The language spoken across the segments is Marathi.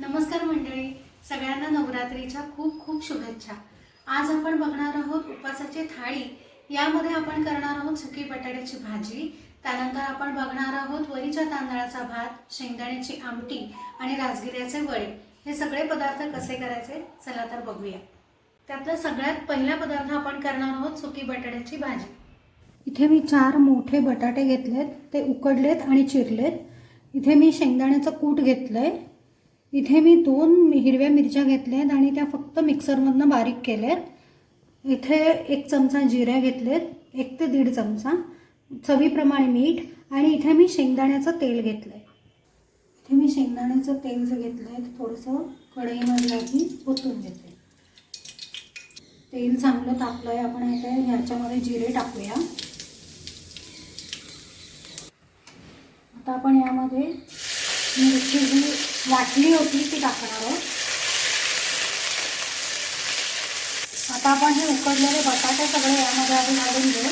नमस्कार मंडळी. सगळ्यांना नवरात्रीच्या खूप खूप शुभेच्छा. आज आपण बघणार आहोत उपासाची थाळी. यामध्ये आपण करणार आहोत सुकी बटाट्याची भाजी. त्यानंतर आपण बघणार आहोत वरीच्या तांदळाचा भात शेंगदाण्याची आमटी आणि राजगिऱ्याचे वडे. हे सगळे पदार्थ कसे करायचे? चला तर बघूया. त्यातला सगळ्यात पहिला पदार्थ आपण करणार आहोत सुकी बटाट्याची भाजी. इथे मी चार मोठे बटाटे घेतलेत. ते उकडलेत आणि चिरलेत. इथे मी शेंगदाण्याचं कूट घेतलंय. इथे मी दोन हिरव्या मिरच्या घेतल्या आहेत आणि त्या फक्त मिक्सरमधनं बारीक केल्यात. इथे एक चमचा जिऱ्या घेतलेत एक ते दीड चमचा चवीप्रमाणे मीठ आणि इथे मी शेंगदाण्याचं तेल घेतलं आहे इथे मी शेंगदाण्याचं तेल जे घेतलंय ते थोडंसं कढईमध्ये आधी ओतून घेते तेल चांगलं तापलंय आपण इथे ह्याच्यामध्ये जिरे टाकूया. आता आपण यामध्ये मिरची जी वाटली होती ती टाकणार आहोत. आता आपण हे उकडलेले बटाटे सगळे यामध्ये आधी घालून घेऊ.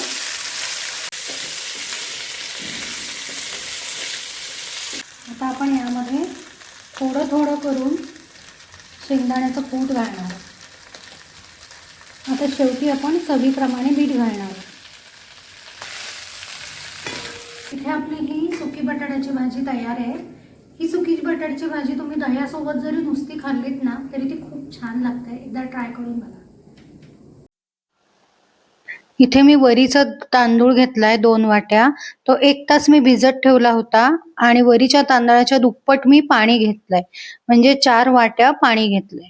आता आपण यामध्ये थोडं थोडं करून शेंगदाण्याचं कूट घालणार आहोत. आता शेवटी आपण चवीप्रमाणे मीठ घालणार आहोत. इथे आपली ही सुकी बटाट्याची भाजी तयार आहे. ही सुकी बटाट्याची भाजी तुम्ही दह्यासोबत जरी नुसती खाल्लीत ना तरी ती खूप छान लागते. एकदा ट्राय करून बघा. इथे मी वरीचा तांदूळ घेतलाय दोन वाट्या. तो एक तास मी भिजत ठेवला होता आणि वरीच्या तांदळाच्या दुप्पट मी पाणी घेतलंय. म्हणजे चार वाट्या पाणी घेतलंय.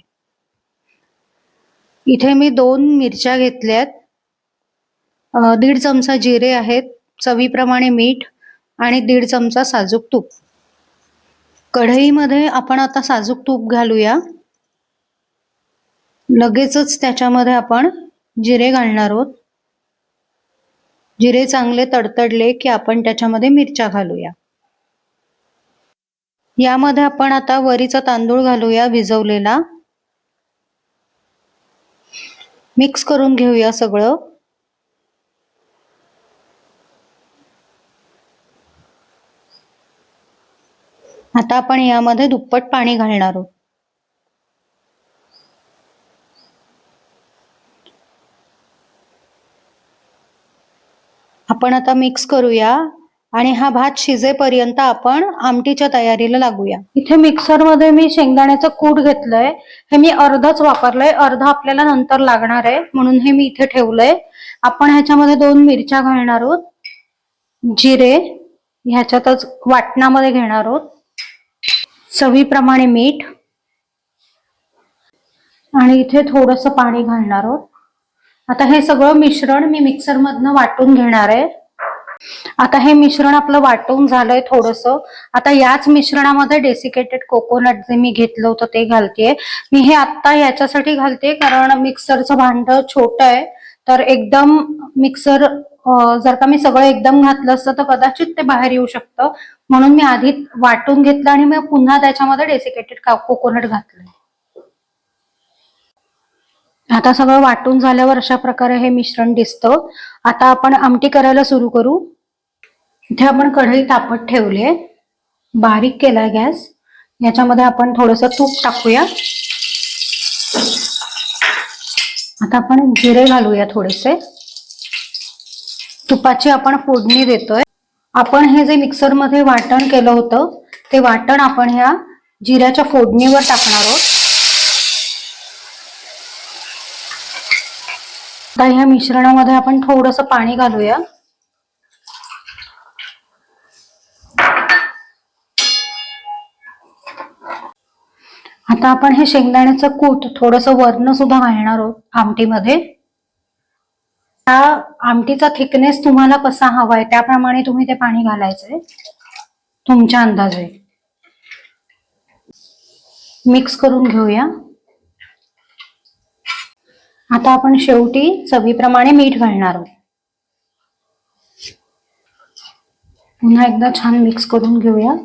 इथे मी दोन मिरच्या घेतल्यात. दीड चमचा जिरे आहेत चवीप्रमाणे मीठ आणि दीड चमचा साजूक तूप. कढईमध्ये आपण आता साजूक तूप घालूया. लगेचच त्याच्यामध्ये आपण जिरे घालणार आहोत. जिरे चांगले तडतडले की आपण त्याच्यामध्ये मिरच्या घालूया. यामध्ये आपण आता वरीचा तांदूळ घालूया भिजवलेला. मिक्स करून घेऊया सगळं. आता आपण यामध्ये दुप्पट पाणी घालणार आहोत. आपण आता मिक्स करूया आणि हा भात शिजेपर्यंत आपण आमटीच्या तयारीला लागूया. इथे मिक्सरमध्ये मी शेंगदाण्याचं कूट घेतलंय. हे मी अर्धच वापरलंय. अर्ध आपल्याला नंतर लागणार आहे. म्हणून हे मी इथे ठेवलंय. आपण ह्याच्यामध्ये दोन मिरच्या घालणार आहोत. जिरे ह्याच्यातच वाटणामध्ये घेणार आहोत. चवीप्रमाणे मीठ. आणि इथे थोडस पाणी घालणार आहोत. आता हे सगळं मिश्रण मी मिक्सर मधनं वाटून घेणार आहे. आता हे मिश्रण आपलं वाटून झालंय थोडस. आता याच मिश्रणामध्ये डेसिकेटेड कोकोनट जे मी घेतलं होतं ते घालतेय. मी हे आता याच्यासाठी घालते कारण मिक्सरचं भांड छोट आहे. तर एकदम मिक्सर जर का मी सगळं एकदम घातलं असतं तर कदाचित ते बाहेर येऊ शकतं. म्हणून मी आधी वाटून घेतलं आणि मग पुन्हा त्याच्यामध्ये डेसिकेटेड कोकोनट घातलं आता सगळं वाटून झाल्यावर अशा प्रकारे हे मिश्रण दिसतं. आता आपण आमटी करायला सुरू करू. इथे आपण कढई तापत ठेवले बारीक केला गॅस. याच्यामध्ये आपण थोडस तूप टाकूया. आता आपण जिरे घालूया थोडेसे. तुपाची आपण फोडणी देतोय. आपण हे जे मिक्सरमध्ये वाटण केलं होतं ते वाटण आपण ह्या जिऱ्याच्या फोडणीवर टाकणार आहोत. आता ह्या मिश्रणामध्ये आपण थोडस पाणी घालूया. आता आपण हे शेंगदाण्याचं कूट थोडस वरण सुद्धा घालणार आहोत आमटीमध्ये. हा आमटीचा थिकनेस तुम्हाला कसा हवाय त्याप्रमाणे तुम्ही ते पाणी घालायचंय. तुमच्या अंदाजे. मिक्स करून घेऊया. आता आपण शेवटी चवीप्रमाणे मीठ घालणार आहोत. पुन्हा एकदा छान मिक्स करून घेऊया.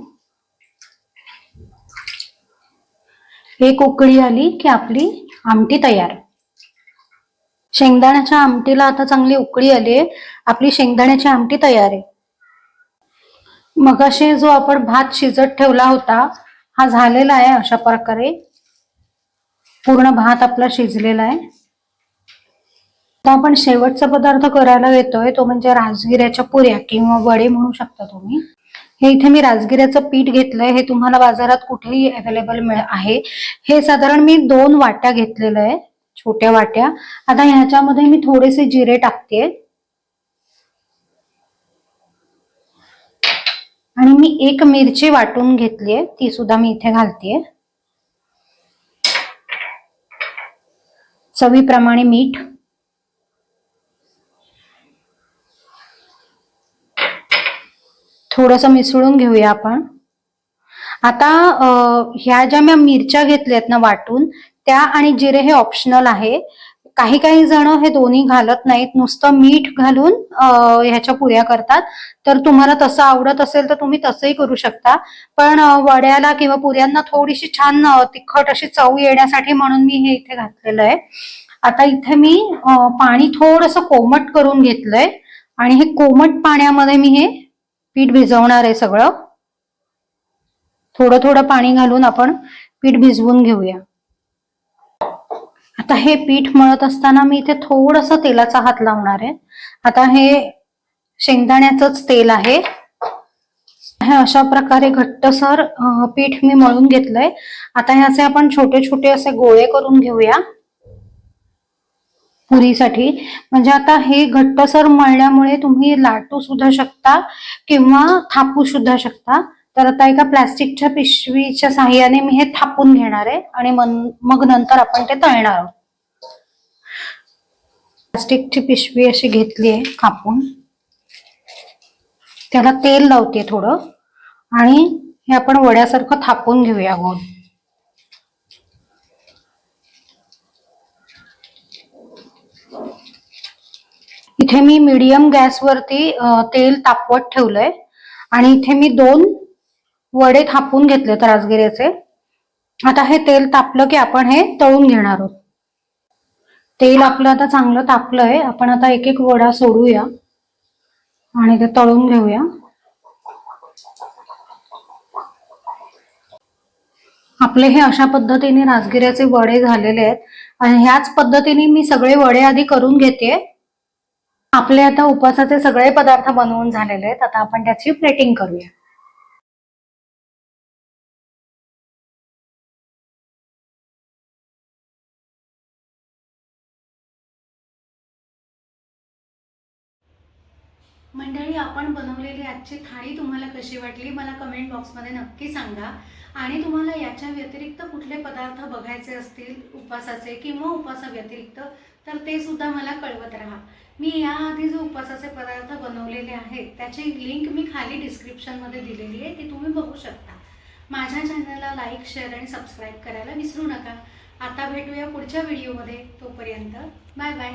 एक उकळी आली की आपली आमटी तयार. शेंगदाण्याच्या आमटीला आता चांगली उकळी आली आहे. आपली शेंगदाण्याची आमटी तयार आहे. मगाशी जो आपण भात शिजत ठेवला होता हा झालेला आहे अशा प्रकारे. पूर्ण भात आपला शिजलेला आहे. आता आपण शेवटचा पदार्थ करायला येतोय तो म्हणजे राजगिऱ्याच्या पुऱ्या किंवा वडे म्हणू शकता तुम्ही. हे इथे मी राजगिऱ्याचं पीठ घेतलंय. हे तुम्हाला बाजारात कुठेही अवेलेबल मिळ आहे. हे साधारण मी दोन वाट्या घेतलेलं आहे छोट्या वाट्या. आता ह्याच्यामध्ये मी थोडेसे जिरे टाकते. आणि मी एक मिरची वाटून घेतलीये ती सुद्धा मी इथे घालतेय चवीप्रमाणे मीठ. थोडंसं मिसळून घेऊया आपण. आता ह्या ज्या मी मिरच्या घेतल्यात ना वाटून त्या आणि जिरे हे ऑप्शनल आहे. काही काही जण हे दोन्ही घालत नाहीत. नुसतं मीठ घालून ह्याच्या पुऱ्या करतात. तर तुम्हाला तसं आवडत असेल तर तुम्ही तसंही करू शकता. पण वड्याला किंवा पुऱ्यांना थोडीशी छान तिखट अशी चव येण्यासाठी म्हणून मी हे इथे घातलेलं आहे. आता इथे मी पाणी थोडस कोमट करून घेतलंय. आणि हे कोमट पाण्यामध्ये मी हे पीठ भिजवणार आहे सगळं. थोडं थोडं पाणी घालून आपण पीठ भिजवून घेऊया. आता हे पीठ मळत असताना मी इथे थोडस तेलाचा हात लावणार आहे. आता हे शेंगदाण्याचंच तेल आहे. हे अशा प्रकारे घट्टसर पीठ मी मळून घेतलंय. आता ह्याचे आपण छोटे छोटे असे गोळे करून घेऊया. पुरीसाठी. म्हणजे आता हे घट्टसर मळल्यामुळे तुम्ही लाटू सुद्धा शकता किंवा थापू सुद्धा शकता. तर आता एका प्लास्टिकच्या पिशवीच्या साह्याने मी हे थापून घेणार आहे आणि मग नंतर आपण ते तळणार आहोत. प्लास्टिकची पिशवी अशी घेतली आहे कापून. त्याला तेल लावते थोडं. आणि हे आपण वड्यासारखं थापून घेऊया गोल इथे मी मिडियम गॅसवरती तेल तापवत ठेवलंय. आणि इथे मी दोन वडे थापून घेतलेत राजगिऱ्याचे. आता हे तेल तापलं की आपण हे तळून घेणार आहोत. तेल आपलं आता चांगलं तापलंय. आपण आता एक एक वडा सोडूया. आणि ते तळून घेऊया. आपले हे अशा पद्धतीने राजगिऱ्याचे वडे झालेले आहेत. आणि ह्याच पद्धतीने मी सगळे वडे आधी करून घेते. आपले आता उपवासाचे सगळे पदार्थ बनवून झालेले आहेत. आता आपण त्याची प्लेटिंग करूया. मंडळी आपण बनवलेली आजची थाळी तुम्हाला कशी वाटली मला कमेंट बॉक्समध्ये नक्की सांगा. आणि तुम्हाला याच्या व्यतिरिक्त कुठले पदार्थ बघायचे असतील उपवासाचे किंवा उपवासा व्यतिरिक्त तर ते सुद्धा मला कळवत राहा. मी याआधी जो उपवासाचे पदार्थ बनवलेले आहेत त्याची लिंक मी खाली डिस्क्रिप्शनमध्ये दिलेली आहे ती तुम्ही बघू शकता. माझ्या चॅनलला लाईक शेअर आणि सबस्क्राईब करायला विसरू नका. आता भेटूया पुढच्या व्हिडिओमध्ये तोपर्यंत बाय बाय